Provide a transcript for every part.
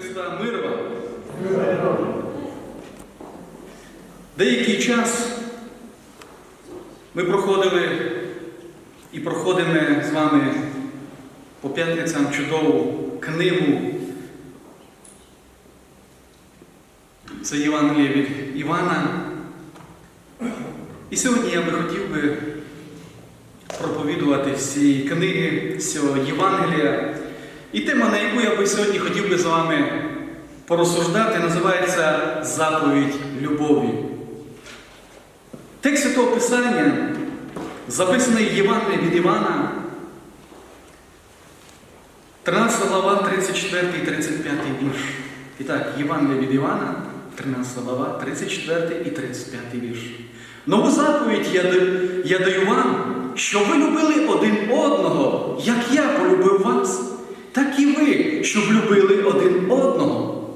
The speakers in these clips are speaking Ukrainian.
Христа мир вам. Деякий час ми проходили і проходимо з вами по п'ятницям чудову книгу. Це Євангеліє від Івана. І сьогодні я би хотів би проповідувати з цієї книги, з цього Євангелія. І тема, на яку я би сьогодні хотів би з вами порозсуждати, називається Заповідь любові. Текст Святого Писання, записаний в Євангелії від Івана, 13 глава, 34 і 35 вірш. І так, Євангелія від Івана, 13 глава, 34 і 35 вірш. Нову заповідь я даю, я даю вам, щоб ви любили один одного, як я полюбив вас, так і ви, щоб любили один одного.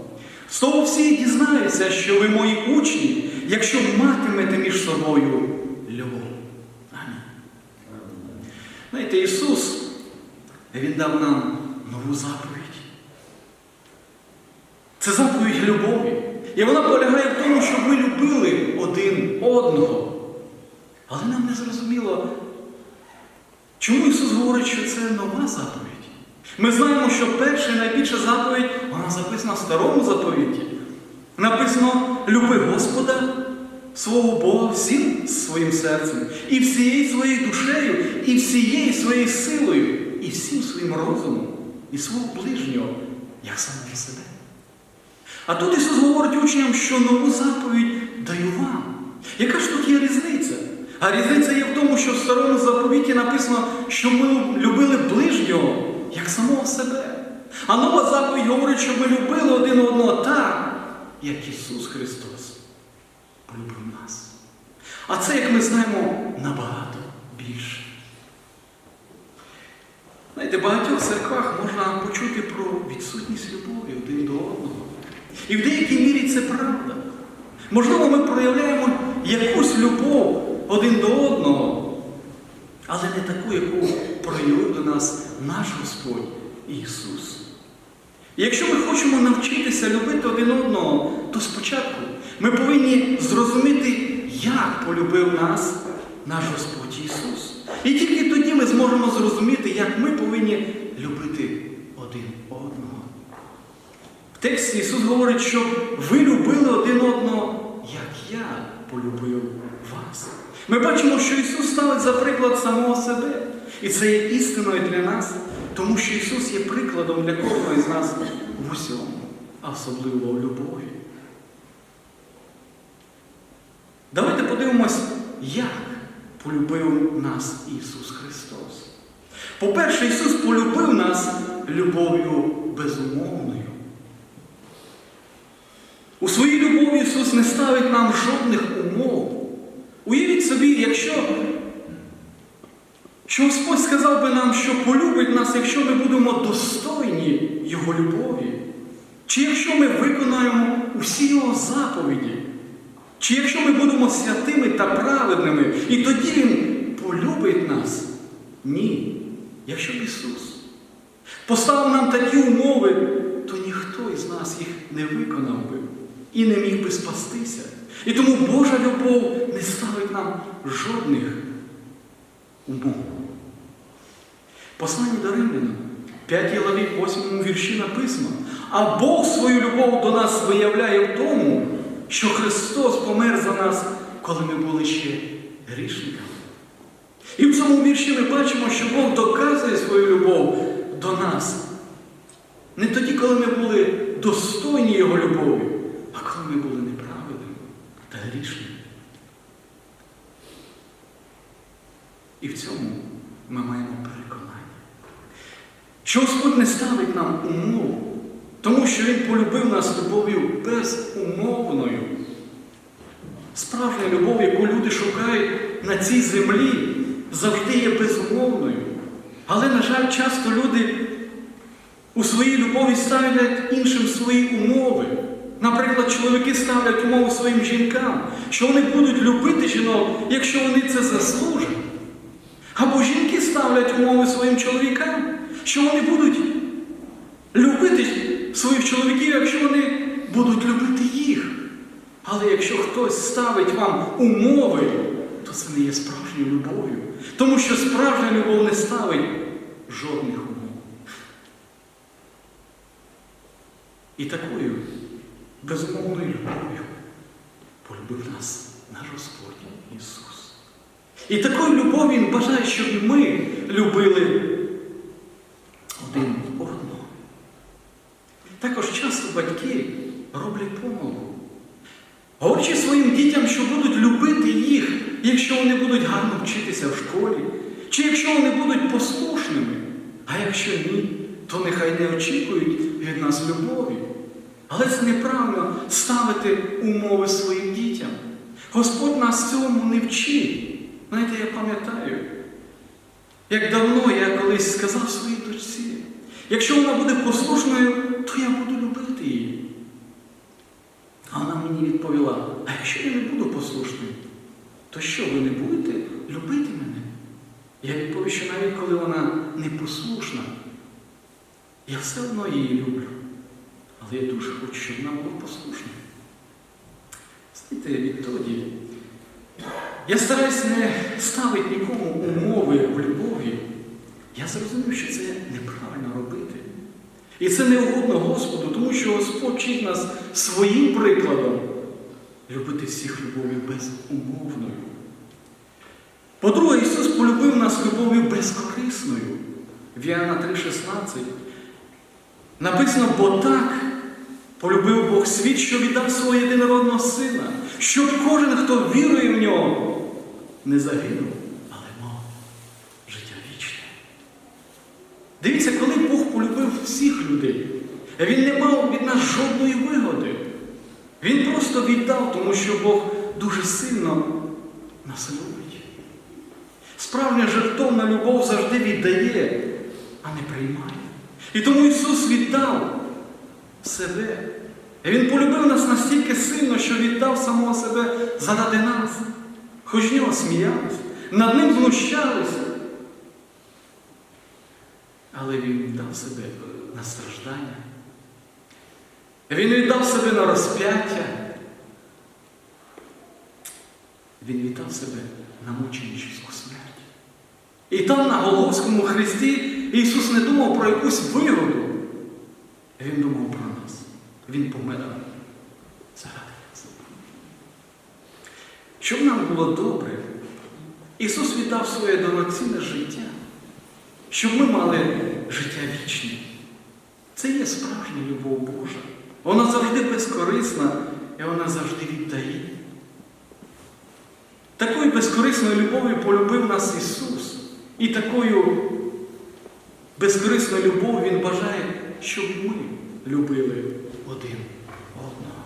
З того всі дізнаються, що ви мої учні, якщо матимете між собою любов. Амінь. Знаєте, Ісус, Він дав нам нову заповідь. Це заповідь любові. І вона полягає в тому, щоб ми любили один одного. Але нам не зрозуміло, чому Ісус говорить, що це нова заповідь. Ми знаємо, що перша і найбільша заповідь, вона записана в старому заповіті. Написано люби Господа, свого Бога всім своїм серцем, і всією своєю душею, і всією своєю силою, і всім своїм розумом, і свого ближнього, як самого себе. А тут Ісус говорить учням, що нову заповідь даю вам. Яка ж тут є різниця? А різниця є в тому, що в старому заповіті написано, що ми любили ближнього, як самого себе. А нова заповідь говорить, що ми любили один одного так, як Ісус Христос полюбив нас. А це, як ми знаємо, набагато більше. Знаєте, в багатьох церквах можна почути про відсутність любові один до одного. І в деякій мірі це правда. Можливо, ми проявляємо якусь любов один до одного, але не таку, яку проявив до нас наш Господь Ісус. І якщо ми хочемо навчитися любити один одного, то спочатку ми повинні зрозуміти, як полюбив нас наш Господь Ісус. І тільки тоді ми зможемо зрозуміти, як ми повинні любити один одного. В тексті Ісус говорить, що ви любили один одного, як я полюбив вас. Ми бачимо, що Ісус ставить за приклад самого себе. І це є істиною для нас, тому що Ісус є прикладом для кожного з нас в усьому, особливо в любові. Давайте подивимось, як полюбив нас Ісус Христос. По-перше, Ісус полюбив нас любов'ю безумовною. У своїй любові Ісус не ставить нам жодних умов. Уявіть собі, якщо що Господь сказав би нам, що полюбить нас, якщо ми будемо достойні Його любові, чи якщо ми виконаємо усі Його заповіді, чи якщо ми будемо святими та праведними, і тоді Він полюбить нас? Ні. Якщо б Ісус поставив нам такі умови, то ніхто із нас їх не виконав би і не міг би спастися. І тому Божа любов не ставить нам жодних умов. Послання до Римляна, 5 главі 8 вірші написано, а Бог свою любов до нас виявляє в тому, що Христос помер за нас, коли ми були ще грішниками. І в цьому вірші ми бачимо, що Бог доказує свою любов до нас. Не тоді, коли ми були достойні Його любові, а коли ми були неправедними та грішними. І в цьому ми маємо переконання, Господь не ставить нам умов, тому що Він полюбив нас любов'ю безумовною. Справжня любов, яку люди шукають на цій землі, завжди є безумовною. Але, на жаль, часто люди у своїй любові ставлять іншим свої умови. Наприклад, чоловіки ставлять умови своїм жінкам, що вони будуть любити жінок, якщо вони це заслужать. Або жінки ставлять умови своїм чоловікам, що вони будуть любити своїх чоловіків, якщо вони будуть любити їх. Але якщо хтось ставить вам умови, то це не є справжньою любов'ю. Тому що справжня любов не ставить жодних умов. І такою безумовною любов'ю полюбив нас наш Господь Ісус. І такою любов'ю Він бажає, щоб ми любили один одного. Також часто батьки роблять помилку. Говорячи своїм дітям, що будуть любити їх, якщо вони будуть гарно вчитися в школі, чи якщо вони будуть послушними, а якщо ні, то нехай не очікують від нас любові. Але це неправильно ставити умови своїм дітям. Господь нас цьому не вчить. Знаєте, я пам'ятаю, як давно я колись сказав своїй дочці, якщо вона буде послушною, то я буду любити її. А вона мені відповіла, а якщо я не буду послушною, то що, ви не будете любити мене? Я відповів, що навіть коли вона непослушна, я все одно її люблю. Але я дуже хочу, щоб вона була послушною. Знаєте, відтоді я стараюсь не ставити нікому умови в любові. Я зрозумів, що це неправильно робити. І це не угодно Господу, тому що Господь вчить нас своїм прикладом любити всіх любов'ю безумовною. По-друге, Ісус полюбив нас любов'ю безкорисною. В Іоанна 3,16 написано, бо так полюбив Бог світ, що віддав свого єдинородного сина, щоб кожен, хто вірує в нього, не загинув, але мав життя вічне. Дивіться, коли Бог полюбив всіх людей, Він не мав від нас жодної вигоди. Він просто віддав, тому що Бог дуже сильно нас любить. Справжня жертовна любов завжди віддає, а не приймає. І тому Ісус віддав себе. Він полюбив нас настільки сильно, що віддав самого себе заради нас. Хоч нього сміялись, над ним знущалися. Але Він віддав себе на страждання. Він віддав себе на розп'яття. Він віддав себе на мученичівську смерть. І там, на Голгофському хресті, Ісус не думав про якусь вигоду. Він думав про нас. Він помер заради нас. Щоб нам було добре, Ісус віддав своє дорогоцінне життя, щоб ми мали життя вічне. Це є справжня любов Божа. Вона завжди безкорисна і вона завжди віддає. Такою безкорисною любов'ю полюбив нас Ісус. І такою безкорисною любов'ю Він бажає, щоб ми любили один одного.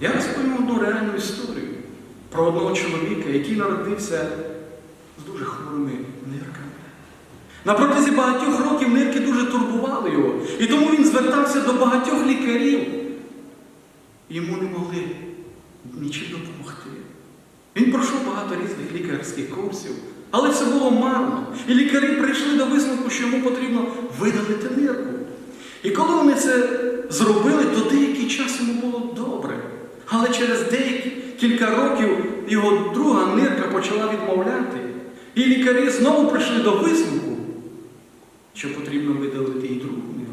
Я розповім одну реальну історію про одного чоловіка, який народився з дуже хворими нирками. На протязі багатьох років нирки дуже турбували його, і тому він звертався до багатьох лікарів. Йому не могли нічим допомогти. Він пройшов багато різних лікарських курсів, але це було марно. І лікарі прийшли до висновку, що йому потрібно видалити нирку. І коли вони це зробили, то деякий час йому було добре. Але через деякі кілька років його друга нирка почала відмовляти. І лікарі знову прийшли до висновку, що потрібно видалити і другу нирку.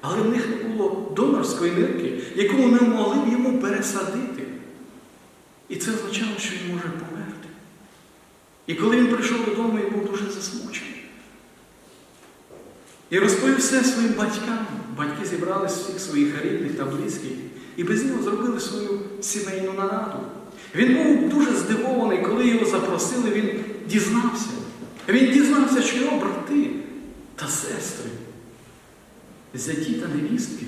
Але в них не було донорської нирки, яку вони могли б йому пересадити. І це означало, що він може померти. І коли він прийшов додому, він був дуже засмучений. І розповів все своїм батькам. Батьки зібрали всіх своїх рідних та близьких і без нього зробили свою сімейну нараду. Він був дуже здивований, коли його запросили, він дізнався. Він дізнався, що його брати та сестри, зяті та невістки,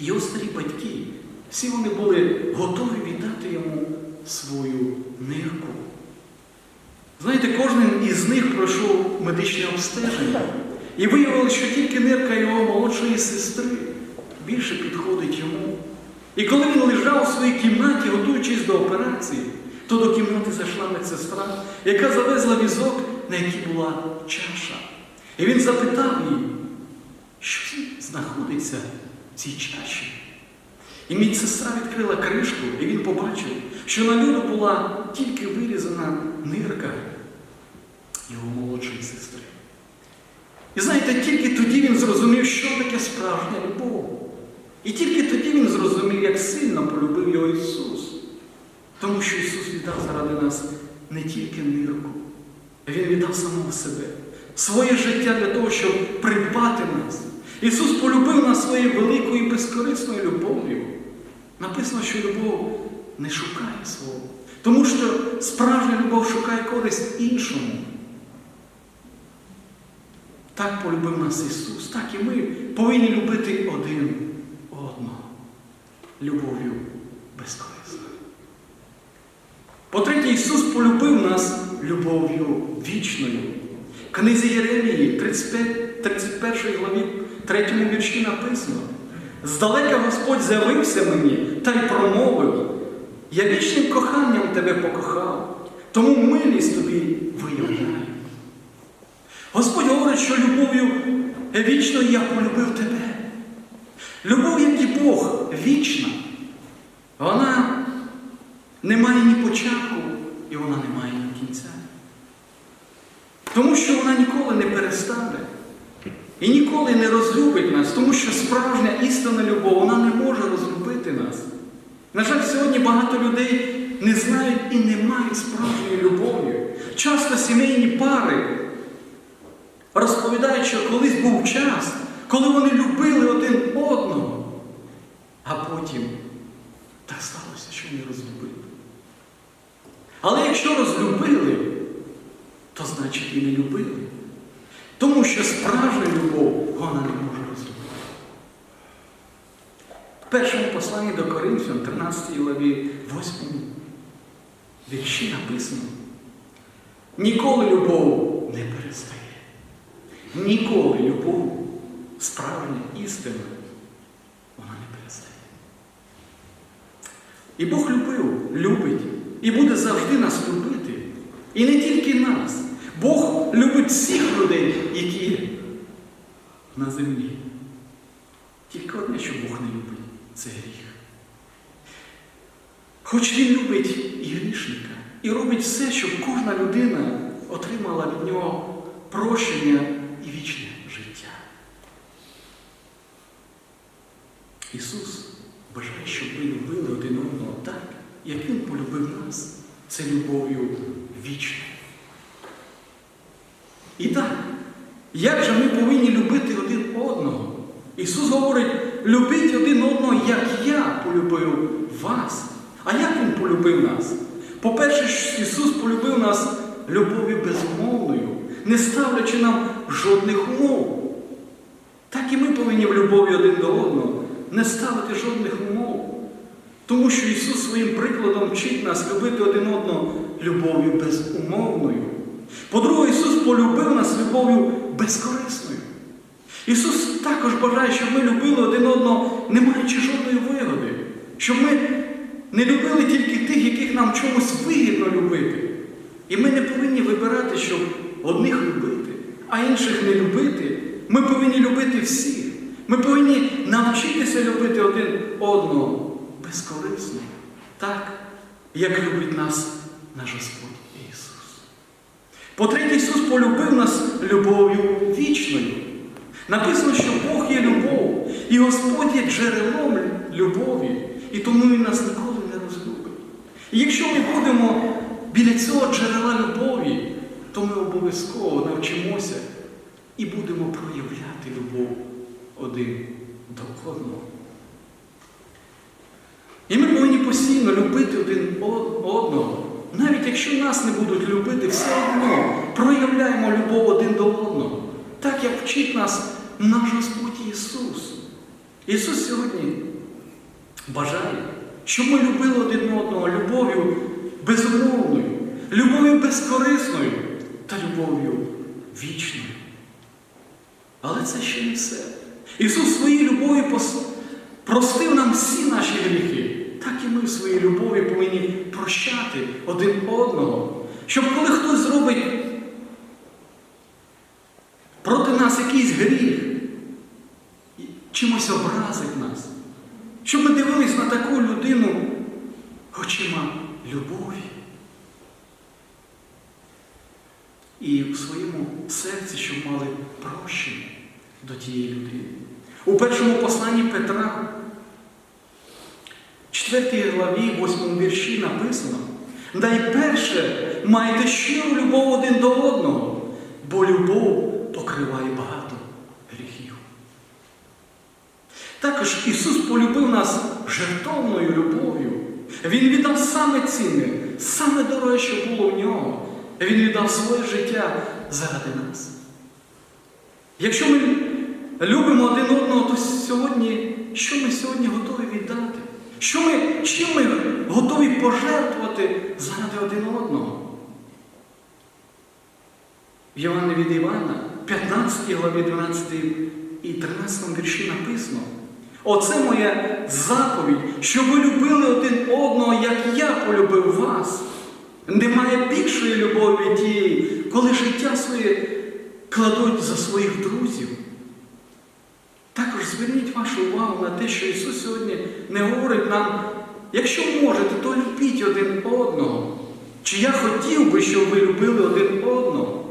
його старі батьки, всі вони були готові віддати йому свою нирку. Знаєте, кожен із них пройшов медичне обстеження. І виявилося, що тільки нирка його молодшої сестри більше підходить йому. І коли він лежав у своїй кімнаті, готуючись до операції, то до кімнати зайшла медсестра, яка завезла візок, на якій була чаша. І він запитав її, що знаходиться в цій чаші. І медсестра відкрила кришку, і він побачив, що на ньому була тільки вирізана нирка його молодшої сестри. І знаєте, тільки тоді він зрозумів, що таке справжня любов. І тільки тоді він зрозумів, як сильно полюбив його Ісус. Тому що Ісус віддав заради нас не тільки нирку, а Він віддав самого себе, своє життя для того, щоб придбати нас. Ісус полюбив нас своєю великою і безкорисною любов'ю. Написано, що любов не шукає свого. Тому що справжня любов шукає користь іншому. Так полюбив нас Ісус, так і ми повинні любити один одного любов'ю безкорисною. По-третє, Ісус полюбив нас любов'ю вічною. Книзі Єремії, 35, 31 главі, 3 вірші написано. Здалека Господь з'явився мені та й промовив. Я вічним коханням тебе покохав, тому милість тобі виявляю. Господь говорить, що любов'ю вічною я полюбив тебе. Любов, як і Бог, вічна. Вона не має ні початку і вона не має ні кінця. Тому що вона ніколи не перестане і ніколи не розлюбить нас, тому що справжня істинна любов, вона не може розлюбити нас. На жаль, сьогодні багато людей не знають і не мають справжньої любові. Часто сімейні пари розповідають, що колись був час, коли вони любили один одного, а потім так сталося, що не розлюбили. Але якщо розлюбили, то значить і не любили. Тому що справжня любов вона не може розлюбити. В першому посланні до Коринфян, 13 главі, 8 вірші написано. Ніколи любов не перестає. Ніколи любов, справжня істина, вона не перестає. І Бог любив, любить і буде завжди нас любити. І не тільки нас. Бог любить всіх людей, які на землі. Тільки одне, що Бог не любить, це гріх. Хоч Він любить і грішника, і робить все, щоб кожна людина отримала від нього прощення і вічне життя. Ісус бажає, щоб ми любили один одного так, як Він полюбив нас. Це любов'ю вічною. І так, як же ми повинні любити один одного? Ісус говорить, любіть один одного, як я полюбив вас. А як Він полюбив нас? По-перше, Ісус полюбив нас любов'ю безумовною, не ставлячи нам жодних умов. Так і ми повинні в любові один до одного не ставити жодних умов. Тому що Ісус своїм прикладом вчить нас любити один одного любов'ю безумовною. По-друге, Ісус полюбив нас любов'ю безкорисною. Ісус також бажає, щоб ми любили один одного, не маючи жодної вигоди, щоб ми не любили тільки тих, яких нам чомусь вигідно любити. І ми не повинні вибирати, щоб одних любити, а інших не любити. Ми повинні любити всіх. Ми повинні навчитися любити один одного безкорисно, так, як любить нас наш Господь Ісус. По-третє, Ісус полюбив нас любов'ю вічною. Написано, що Бог є любов, і Господь є джерелом любові, і тому Він нас ніколи не розлюбить. І якщо ми будемо біля цього джерела любові, то ми обов'язково навчимося і будемо проявляти любов один до одного. І ми повинні постійно любити один одного. Навіть якщо нас не будуть любити, все одно проявляємо любов один до одного. Так як вчить нас наш Господь Ісус. Ісус сьогодні бажає, щоб ми любили один одного любов'ю безумовною, любов'ю безкорисною та любов'ю вічною. Але це ще не все. Ісус своїй любові простив нам всі наші гріхи. Так і ми в своїй любові повинні прощати один одного. Щоб коли хтось зробить проти нас якийсь гріх, чимось образить нас. Щоб ми дивились на таку людину очима любові. І в своєму серці, щоб мали прощення до тієї людини. У першому посланні Петра, 4 главі, 8 вірші написано, найперше майте щиру любов один до одного, бо любов покриває багато гріхів. Також Ісус полюбив нас жертовною любов'ю. Він віддав саме цінне, саме дороге, що було в нього. Він віддав своє життя заради нас. Якщо ми любимо один одного, то сьогодні, що ми сьогодні готові віддати? Що ми, чим ми готові пожертвувати заради один одного? В Євангелії від Івана, 15 главі 12 і 13 вірші написано. Оце моя заповідь, щоб ви любили один одного, як я полюбив вас. Немає більшої любові тієї, коли життя своє кладуть за своїх друзів. Зверніть вашу увагу на те, що Ісус сьогодні не говорить нам, якщо можете, то любіть один одного. Чи я хотів би, щоб ви любили один одного?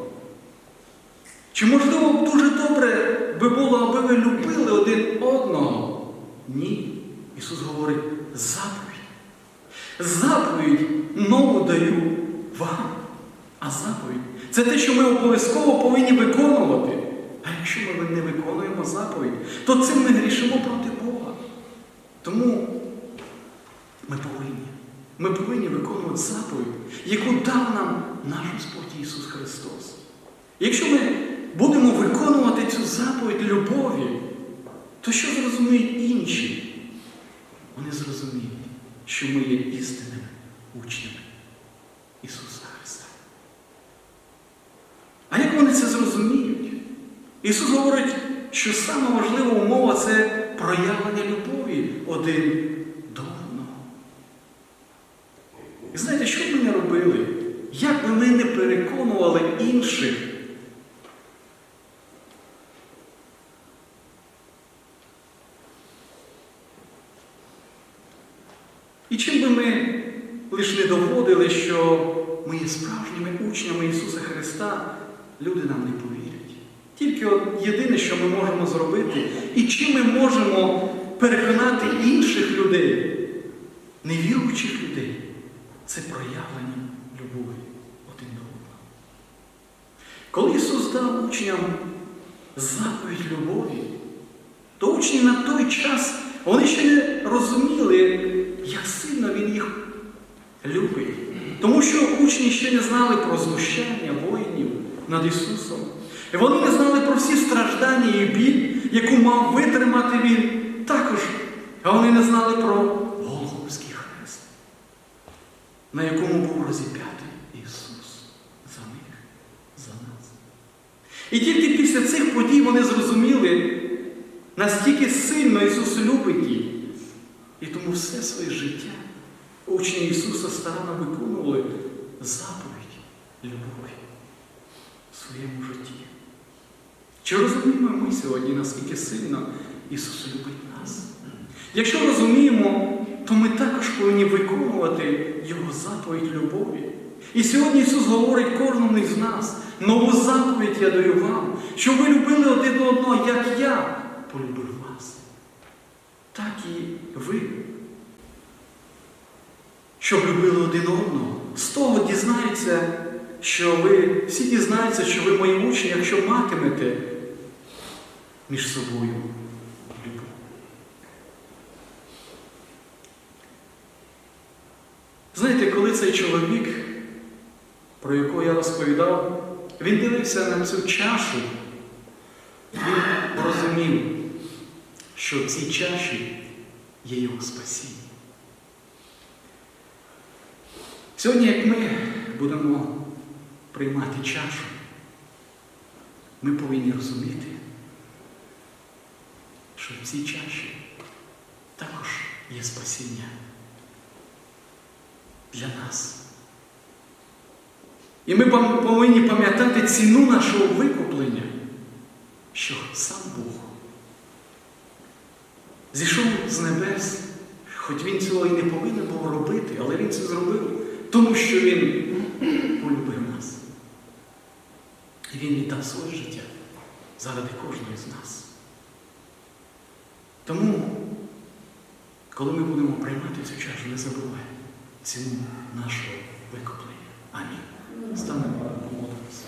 Чи можливо дуже добре би було, аби ви любили один одного? Ні. Ісус говорить заповідь. Заповідь нову даю вам. А заповідь це те, що ми обов'язково повинні виконувати. А якщо ми не виконуємо заповідь, то цим ми грішимо проти Бога. Тому ми повинні. Ми повинні виконувати заповідь, яку дав нам наш Господь Ісус Христос. Якщо ми будемо виконувати цю заповідь любові, то що зрозуміють інші? Вони зрозуміють, що ми є істинними учнями Ісуса Христа. А як вони це зрозуміють? Ісус говорить, що сама важлива умова це проявлення любові один до одного. І знаєте, що б ми не робили? Як би ми не переконували інших? І чим би ми лише не доводили, що ми є справжніми учнями Ісуса Христа, люди нам не повірять. Тільки єдине, що ми можемо зробити, і чим ми можемо переконати інших людей, невіруючих людей, це проявлення любові один до одного. Коли Ісус дав учням заповідь любові, то учні на той час вони ще не розуміли, як сильно Він їх любить. Тому що учні ще не знали про знущання воїнів над Ісусом. І вони не знали про всі страждання і біль, яку мав витримати Він також. А вони не знали про Голгофський хрест, на якому був розіп'ятий Ісус за них, за нас. І тільки після цих подій вони зрозуміли, наскільки сильно Ісус любить їх. І тому все своє життя учні Ісуса старанно виконували заповідь любові в своєму житті. Чи розуміємо ми сьогодні, наскільки сильно Ісус любить нас? Якщо розуміємо, то ми також повинні виконувати Його заповідь любові. І сьогодні Ісус говорить кожному із нас, нову заповідь я даю вам, щоб ви любили один одного, як я полюбив вас. Так і ви. Щоб любили один одного. З того дізнаються, що ви, всі дізнаються, що ви мої учні, якщо матимете між собою любов. Знаєте, коли цей чоловік, про якого я розповідав, він дивився на цю чашу, він розумів, що в цій чаші є його спасіння. Сьогодні, як ми будемо приймати чашу, ми повинні розуміти, що в цій чаші також є спасіння для нас. І ми повинні пам'ятати ціну нашого викуплення, що сам Бог зійшов з небес, хоч він цього і не повинен був робити, але він це зробив, тому що він полюбив нас. І він віддав своє життя заради кожного з нас. Тому, коли ми будемо приймати цю чашу, не забувай ціну нашого викуплення. Амінь. Станемо помолимося.